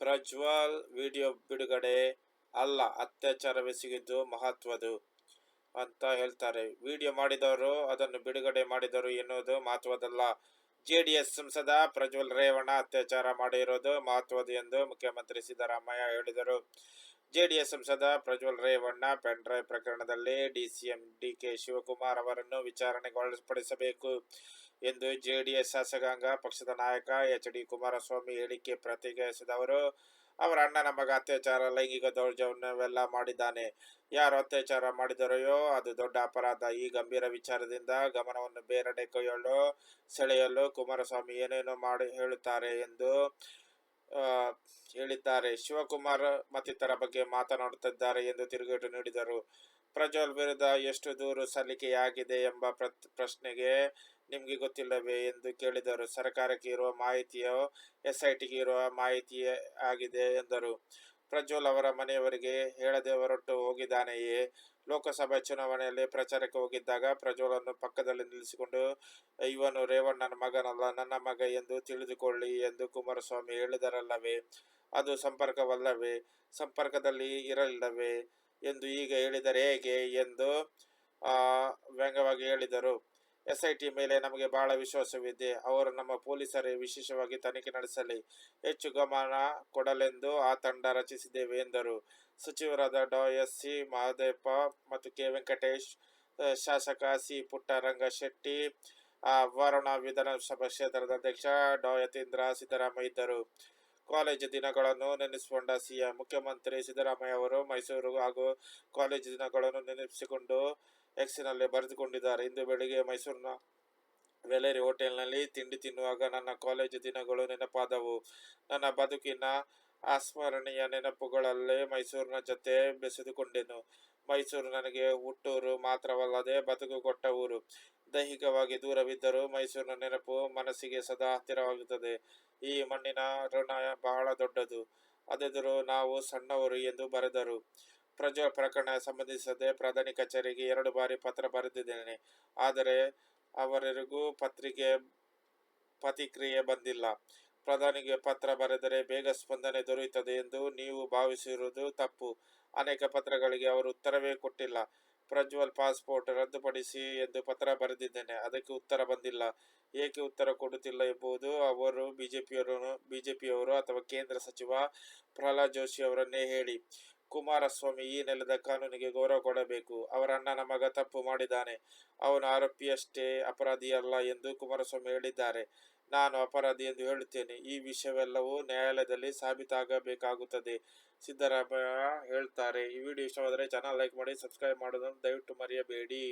Prajwal video ಬಿಡುಗಡೆ ಅಲ್ಲ, ಅತ್ಯಾಚಾರವೆಸಗಿದ್ದು ಮಹತ್ವದ್ದು ಅಂತ ಹೇಳ್ತಾರೆ. ವಿಡಿಯೋ ಮಾಡಿದವರು ಅದನ್ನು ಬಿಡುಗಡೆ ಮಾಡಿದರು ಎನ್ನುವುದು ಮಹತ್ವದಲ್ಲ ಜೆಡಿಎಸ್ ಸಂಸದ ಪ್ರಜ್ವಲ್ ರೇವಣ್ಣ ಅತ್ಯಾಚಾರ ಮಾಡಿರೋದು ಮಹತ್ವದ್ದು ಎಂದು ಮುಖ್ಯಮಂತ್ರಿ ಸಿದ್ದರಾಮಯ್ಯ ಹೇಳಿದರು. ಜೆಡಿಎಸ್ ಸಂಸದ ಪ್ರಜ್ವಲ್ ರೇವಣ್ಣ ಪೆನ್ಡ್ರೈವ್ ಪ್ರಕರಣದಲ್ಲಿ ಡಿಸಿಎಂ ಡಿಕೆ ಶಿವಕುಮಾರ್ ಅವರನ್ನು ವಿಚಾರಣೆಗೊಳಪಡಿಸಬೇಕು. ಎಂದು ಜೆಡಿಎಸ್ ಶಾಸಕಾಂಗ ಪಕ್ಷದ ನಾಯಕ ಎಚ್ ಡಿ ಕುಮಾರಸ್ವಾಮಿ ಹೇಳಿಕೆ ಪ್ರತಿಕ್ರಿಯಿಸಿದವರು. ಅವರ ಅಣ್ಣನ ಮಗ ಅತ್ಯಾಚಾರ, ಲೈಂಗಿಕ ದೌರ್ಜನ್ಯವೆಲ್ಲ ಮಾಡಿದ್ದಾನೆ. ಯಾರು ಅತ್ಯಾಚಾರ ಮಾಡಿದರೆಯೋ ಅದು ದೊಡ್ಡ ಅಪರಾಧ. ಈ ಗಂಭೀರ ವಿಚಾರದಿಂದ ಗಮನವನ್ನು ಬೇರೆಡೆ ಕೊಯ್ಯಲು, ಸೆಳೆಯಲು ಕುಮಾರಸ್ವಾಮಿ ಏನೇನು ಮಾಡಿ ಹೇಳುತ್ತಾರೆ ಎಂದು ಹೇಳಿದ್ದಾರೆ. ಶಿವಕುಮಾರ್ ಮತ್ತಿತರ ಬಗ್ಗೆ ಮಾತನಾಡುತ್ತಿದ್ದಾರೆ ಎಂದು ತಿರುಗೇಟು ನೀಡಿದರು. ಪ್ರಜ್ವಲ್ ವಿರುದ್ಧ ಎಷ್ಟು ದೂರು ಸಲ್ಲಿಕೆಯಾಗಿದೆ ಎಂಬ ಪ್ರಶ್ನೆಗೆ ನಿಮಗೆ ಗೊತ್ತಿಲ್ಲವೇ ಎಂದು ಕೇಳಿದರು. ಸರ್ಕಾರಕ್ಕೆ ಇರುವ ಮಾಹಿತಿಯು ಟಿಗೆ ಇರುವ ಮಾಹಿತಿ ಆಗಿದೆ ಎಂದರು. ಪ್ರಜ್ವಲ್ ಅವರ ಮನೆಯವರಿಗೆ ಹೇಳದೆ ಹೊರಟು ಹೋಗಿದ್ದಾನೆಯೇ? ಲೋಕಸಭೆ ಚುನಾವಣೆಯಲ್ಲಿ ಪ್ರಚಾರಕ್ಕೆ ಹೋಗಿದ್ದಾಗ ಪ್ರಜ್ವಲನ್ನು ಪಕ್ಕದಲ್ಲಿ ನಿಲ್ಲಿಸಿಕೊಂಡು, ಇವನು ರೇವಣ್ಣನ ಮಗನಲ್ಲ, ನನ್ನ ಮಗ ಎಂದು ತಿಳಿದುಕೊಳ್ಳಿ ಎಂದು ಕುಮಾರಸ್ವಾಮಿ ಹೇಳಿದರಲ್ಲವೇ? ಅದು ಸಂಪರ್ಕವಲ್ಲವೇ? ಸಂಪರ್ಕದಲ್ಲಿ ಇರಲಿಲ್ಲವೇ? ಎಂದು ಈಗ ಹೇಳಿದರೆ ಹೇಗೆ? ಎಂದು ವ್ಯಂಗ್ಯವಾಗಿ ಹೇಳಿದರು. ಎಸ್ ಐ ಮೇಲೆ ನಮಗೆ ಬಹಳ ವಿಶ್ವಾಸವಿದೆ. ಅವರು ನಮ್ಮ ಪೊಲೀಸರೇ, ವಿಶೇಷವಾಗಿ ತನಿಖೆ ನಡೆಸಲಿ. ಹೆಚ್ಚು ಗಮನ ಕೊಡಲೆಂದು ಆ ತಂಡ ರಚಿಸಿದ್ದೇವೆ, ಎಂದರು. ಸಚಿವರಾದ ಡಾ. ಎಸ್. ಸಿ. ಮಹದೇವಪ್ಪ ಮತ್ತು ಕೆ. ವೆಂಕಟೇಶ್ ಶಾಸಕ ಸಿ. ಪುಟ್ಟರಂಗ ಶೆಟ್ಟಿ ವರುಣ ವಿಧಾನಸಭಾ ಕ್ಷೇತ್ರದ ಅಧ್ಯಕ್ಷ ಡಾ. ಯತೀಂದ್ರ ಸಿದ್ದರಾಮಯ್ಯ ಇದ್ದರು. ಕಾಲೇಜು ದಿನಗಳನ್ನು ನೆನೆಸಿಕೊಂಡ ಸಿಎಂ ಮುಖ್ಯಮಂತ್ರಿ ಸಿದ್ದರಾಮಯ್ಯ ಅವರು ಮೈಸೂರು ಹಾಗೂ ಕಾಲೇಜು ದಿನಗಳನ್ನು ನೆನಪಿಸಿಕೊಂಡು ಎಕ್ಸ್ನಲ್ಲಿ ಬರೆದುಕೊಂಡಿದ್ದಾರೆ. ಇಂದು ಬೆಳಿಗ್ಗೆ ಮೈಸೂರಿನ ವೆಲೇರಿ ಹೋಟೆಲ್ನಲ್ಲಿ ತಿಂಡಿ ತಿನ್ನುವಾಗ ನನ್ನ ಕಾಲೇಜು ದಿನಗಳು ನೆನಪಾದವು. ನನ್ನ ಬದುಕಿನ ಅಸ್ಮರಣೀಯ ನೆನಪುಗಳಲ್ಲೇ ಮೈಸೂರಿನ ಜೊತೆ ಬೆಸೆದುಕೊಂಡೆನು. ಮೈಸೂರು ನನಗೆ ಹುಟ್ಟೂರು ಮಾತ್ರವಲ್ಲದೆ ಬದುಕು ಕೊಟ್ಟ ಊರು. ದೈಹಿಕವಾಗಿ ದೂರವಿದ್ದರೂ ಮೈಸೂರಿನ ನೆನಪು ಮನಸ್ಸಿಗೆ ಸದಾ ಹತ್ತಿರವಾಗುತ್ತದೆ. ಈ ಮಣ್ಣಿನ ಋಣ ಬಹಳ ದೊಡ್ಡದು. ಅದೆದುರು ನಾವು ಸಣ್ಣವರು ಎಂದು ಬರೆದರು. ಪ್ರಜ್ವಲ್ ಪ್ರಕರಣ ಸಂಬಂಧಿಸದೆ ಪ್ರಧಾನಿ ಕಚೇರಿಗೆ ಎರಡು ಬಾರಿ ಪತ್ರ ಬರೆದಿದ್ದೇನೆ. ಆದರೆ ಅವರಿಗೂ ಪತ್ರಿಕೆ ಪ್ರತಿಕ್ರಿಯೆ ಬಂದಿಲ್ಲ. ಪ್ರಧಾನಿಗೆ ಪತ್ರ ಬರೆದರೆ ಬೇಗ ಸ್ಪಂದನೆ ದೊರೆಯುತ್ತದೆ ಎಂದು ನೀವು ಭಾವಿಸಿರುವುದು ತಪ್ಪು. ಅನೇಕ ಪತ್ರಗಳಿಗೆ ಅವರು ಉತ್ತರವೇ ಕೊಟ್ಟಿಲ್ಲ. ಪ್ರಜ್ವಲ್ ಪಾಸ್ಪೋರ್ಟ್ ರದ್ದುಪಡಿಸಿ ಎಂದು ಪತ್ರ ಬರೆದಿದ್ದೇನೆ. ಅದಕ್ಕೆ ಉತ್ತರ ಬಂದಿಲ್ಲ. ಏಕೆ ಉತ್ತರ ಕೊಡುತ್ತಿಲ್ಲ ಎಂಬುದು ಅವರು ಬಿಜೆಪಿಯವರು ಬಿಜೆಪಿಯವರು ಅಥವಾ ಕೇಂದ್ರ ಸಚಿವ ಪ್ರಹ್ಲಾದ್ ಜೋಶಿ ಅವರನ್ನೇ ಹೇಳಿ. ಕುಮಾರಸ್ವಾಮಿ ಈ ನೆಲದ ಕಾನೂನಿಗೆ ಗೌರವ ಕೊಡಬೇಕು. ಅವರ ಅಣ್ಣನ ಮಗ ತಪ್ಪು ಮಾಡಿದ್ದಾನೆ. ಅವನು ಆರೋಪಿಯಷ್ಟೇ ಅಪರಾಧಿಯಲ್ಲ ಎಂದು ಕುಮಾರಸ್ವಾಮಿ ಹೇಳಿದ್ದಾರೆ. ನಾನು ಅಪರಾಧಿ ಎಂದು ಹೇಳುತ್ತೇನೆ. ಈ ವಿಷಯವೆಲ್ಲವೂ ನ್ಯಾಯಾಲಯದಲ್ಲಿ ಸಾಬೀತಾಗಬೇಕಾಗುತ್ತದೆ, ಸಿದ್ದರಾಮಯ್ಯ ಹೇಳ್ತಾರೆ. ಈ ವಿಡಿಯೋ ಇಷ್ಟವಾದರೆ ಚಾನಲ್ ಲೈಕ್ ಮಾಡಿ ಸಬ್ಸ್ಕ್ರೈಬ್ ಮಾಡೋದನ್ನು ದಯವಿಟ್ಟು ಮರೆಯಬೇಡಿ.